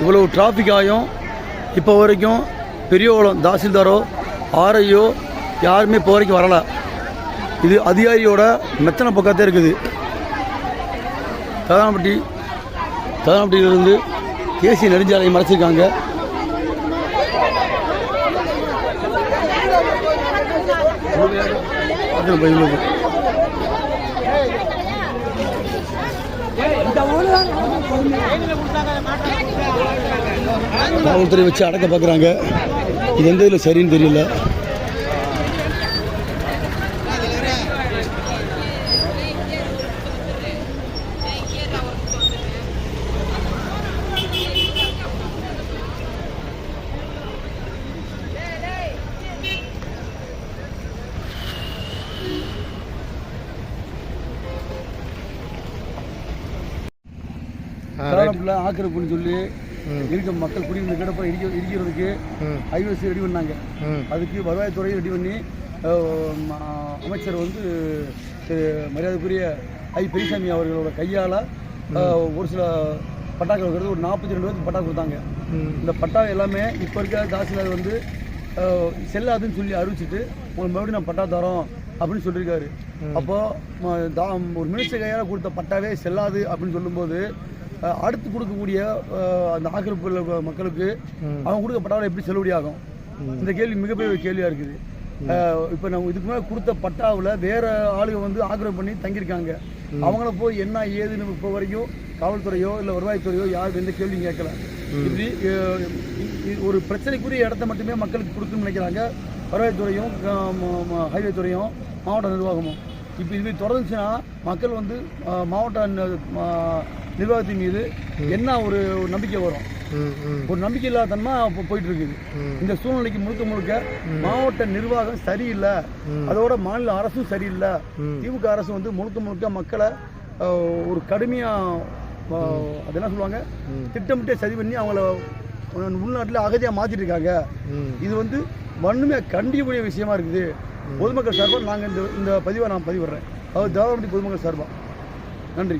இவ்வளவு டிராஃபிக் ஆகும் இப்போ வரைக்கும் பெரியவளம் தாசில்தாரோ ஆர்ஐயோ யாருமே இப்போ வரைக்கும் வரலை. இது அதிகாரியோட மெத்தனை பக்கத்தே இருக்குது. ததானப்பட்டி ததானப்பட்டியிலிருந்து தேசிய நெடுஞ்சாலையை மறைச்சிருக்காங்க. பக்கத்துல காவல்துறை வச்சு அடக்க பார்க்குறாங்க. இது எந்த இதில் சரின்னு தெரியல. காலப்பில் ஆக்கிரப்புன்னு சொல்லி இருக்க மக்கள் குடியிருந்த கிடப்ப இடிக்க இடிக்கிறதுக்கு ஹைவேஸ் ரெடி பண்ணாங்க. அதுக்கு வருவாய்த்துறை ரெடி பண்ணி அமைச்சர் வந்து மரியாதைக்குரிய ஐ. பெரியசாமி அவர்களோட கையால் ஒரு சில பட்டாக்கள் வைக்கிறது ஒரு நாற்பத்தி ரெண்டு பேருக்கு பட்டா கொடுத்தாங்க. இந்த பட்டா எல்லாமே இப்போ இருக்க தாசில்தார் வந்து செல்லாதுன்னு சொல்லி அறிவிச்சிட்டு உங்களுக்கு மறுபடியும் நான் பட்டா தரோம் அப்படின்னு சொல்லியிருக்காரு. அப்போ ம- தா- ஒரு மினிஸ்டர் கையால் கொடுத்த பட்டாவே செல்லாது அப்படின்னு சொல்லும்போது அடுத்து கொடுக்கக்கூடிய அந்த ஆக்கிரமிப்பு மக்களுக்கு அவங்க கொடுக்க பட்டாவில் எப்படி செல்லுபடியாகும் இந்த கேள்வி மிகப்பெரிய கேள்வியாக இருக்குது. இப்போ நம்ம இதுக்கு மேலே கொடுத்த பட்டாவில் வேற ஆளுங்க வந்து ஆக்கிரமிப்பு பண்ணி தங்கியிருக்காங்க. அவங்கள போய் என்ன ஏதுன்னு இப்போ வரைக்கும் காவல்துறையோ இல்லை வருவாய்த்துறையோ யாரும் எந்த கேள்வியும் கேட்கல. இப்படி ஒரு பிரச்சனைக்குரிய இடத்த மட்டுமே மக்களுக்கு கொடுக்கணும்னு நினைக்கிறாங்க. வருவாய்த்துறையும் ஹைவே துறையும் மாவட்ட நிர்வாகமும். இப்போ இது தொடர்ந்துச்சுன்னா மக்கள் வந்து மாவட்ட நிர்வாகத்தின் மீது என்ன ஒரு நம்பிக்கை வரும்? ஒரு நம்பிக்கை இல்லாத தன்மை போயிட்டு இருக்குது இந்த சூழ்நிலைக்கு முழுக்க முழுக்க மாவட்ட நிர்வாகம் சரியில்லை. அதோட மாநில அரசும் சரியில்லை. திமுக அரசு வந்து முழுக்க முழுக்க மக்களை ஒரு கடுமையா அது என்ன சொல்லுவாங்க? திட்டமிட்டே சரி பண்ணி அவங்கள உள்நாட்டில் அகதியாக மாத்திட்டு இருக்காங்க இது வந்து வன்மையாக கண்டிக்கக்கூடிய விஷயமா இருக்குது. பொதுமக்கள் சார்பாக நாங்கள் இந்த இந்த பதிவை நான் பதிவிடுறேன். அதாவது தேவரம்பட்டி பொதுமக்கள் சார்பாக. நன்றி.